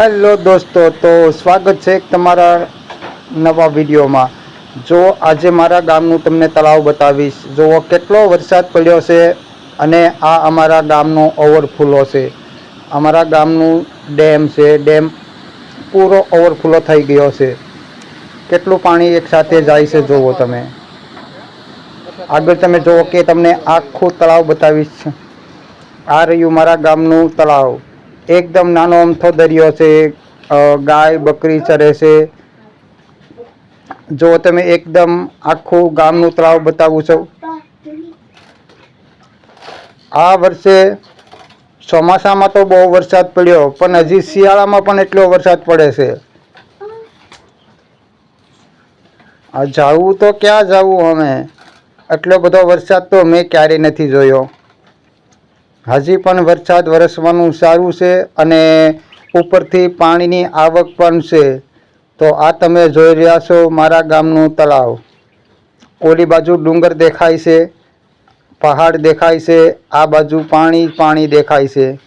Hello દોસ્તો, તો સ્વાગત છે તમારા નવા વિડીયોમાં. જો આજે મારા ગામનું તમને તળાવ બતાવીશ. જુઓ કેટલો વરસાદ પડ્યો છે અને આ અમારા ગામનો ઓવરફ્લો છે. અમારા ગામનું ડેમ છે, ડેમ પૂરો ઓવરફ્લો થઈ ગયો છે. કેટલું પાણી એકસાથે જાય છે જુઓ તમે. આગળ તમે જુઓ કે તમને આખું તળાવ બતાવીશ. આ રહ્યું મારા ગામનું તળાવ. એકદમ નાનો અમથો દરિયો છે ગાય, બકરી ચરે છે. જો તમે એકદમ આખું ગામનું તળાવ બતાવું છું. આ વર્ષે ચોમાસામાં તો બહુ વરસાદ પડ્યો, પણ હજી શિયાળામાં પણ એટલો વરસાદ પડે છે. આ જાવું તો ક્યાં જવું અમે? એટલો બધો વરસાદ તો મેં ક્યારેય નથી જોયો. હજી પણ વરસાદ વરસવાનું સારું છે અને ઉપરથી પાણીની આવક પણ છે. તો આ તમે જોઈ રહ્યા છો મારા ગામનું તળાવ. ઓલી બાજુ ડુંગર દેખાય છે, પહાડ દેખાય છે, આ બાજુ પાણી પાણી દેખાય છે.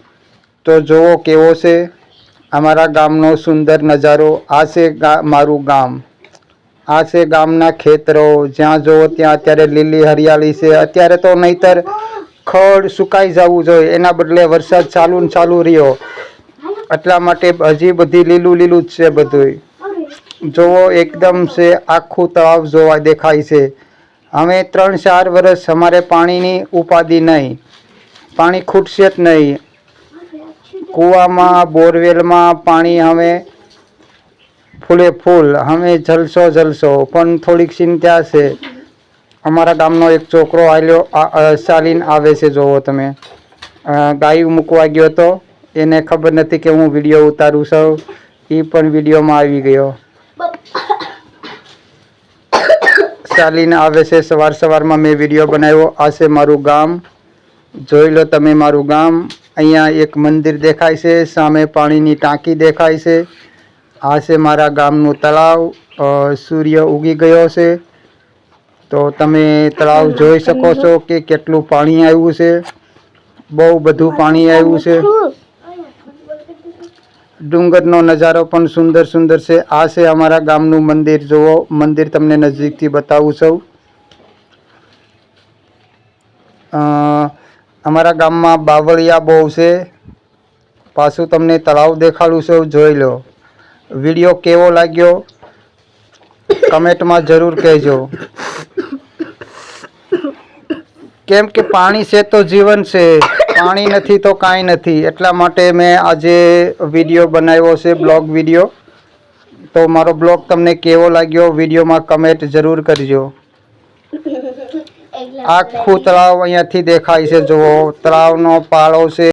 તો જુઓ કેવો છે અમારા ગામનો સુંદર નજારો. આ છે મારું ગામ. આ છે ગામના ખેતરો. જ્યાં જુઓ ત્યાં અત્યારે લીલી હરિયાળી છે. અત્યારે તો નહીતર ખડ સુકાઈ જવું જોઈએ. એના બદલે વરસાદ ચાલુ ને ચાલુ રહ્યો. એટલા માટે હજી બધી લીલું લીલું જ છે બધું જોવો એકદમ છે, આખું તળાવ જોવા દેખાય છે. હવે ત્રણ ચાર વર્ષ અમારે પાણીની ઉપાધિ નહીં. પાણી ખૂટશે જ નહીં. કૂવામાં, બોરવેલમાં પાણી હવે ફૂલે ફૂલ. અમે જલસો જલસો. પણ થોડીક ચિંતા છે. અમારા ગામનો એક છોકરો આલ્યો ચાલીને આવે છે, જોવો તમે. ગાયું મૂકવા ગયો તો, એને ખબર નથી કે હું વીડિયો ઉતારું છું. એ પણ વિડીયોમાં આવી ગયો. ચાલીને આવે છે, સવાર સવારમાં મેં વીડિયો બનાવ્યો. આ છે મારું ગામ. જોઈ લો તમે મારું ગામ. અહીંયા એક મંદિર દેખાય છે, સામે પાણીની ટાંકી દેખાય છે. આ છે મારા ગામનું તળાવ. સૂર્ય ઉગી ગયો છે. તો તમે તળાવ જોઈ શકો છો કે કેટલું પાણી આવ્યું છે. બહુ બધું પાણી આવ્યું છે. ડુંગરનો નજારો પણ સુંદર સુંદર છે. આ છે અમારા ગામનું મંદિર. જુઓ, મંદિર તમને નજીકથી બતાવું છું. અમારા ગામમાં બાવળિયા બહુ છે. પાછું તમને તળાવ દેખાડું છું. જોઈ લો. વીડિયો કેવો લાગ્યો? કમેન્ટમાં જરૂર કહેજો. કેમ કે પાણી છે તો જીવન છે પાણી નથી તો કાંઈ નથી. એટલા માટે મેં આજે વીડિયો બનાવ્યો છે બ્લોગ વીડિયો. તો મારો બ્લોગ તમને કેવો લાગ્યો વિડીયોમાં કમેન્ટ જરૂર કરજો. આખું તળાવ અહીંયાથી દેખાય છે જુઓ. તળાવનો પાળો છે.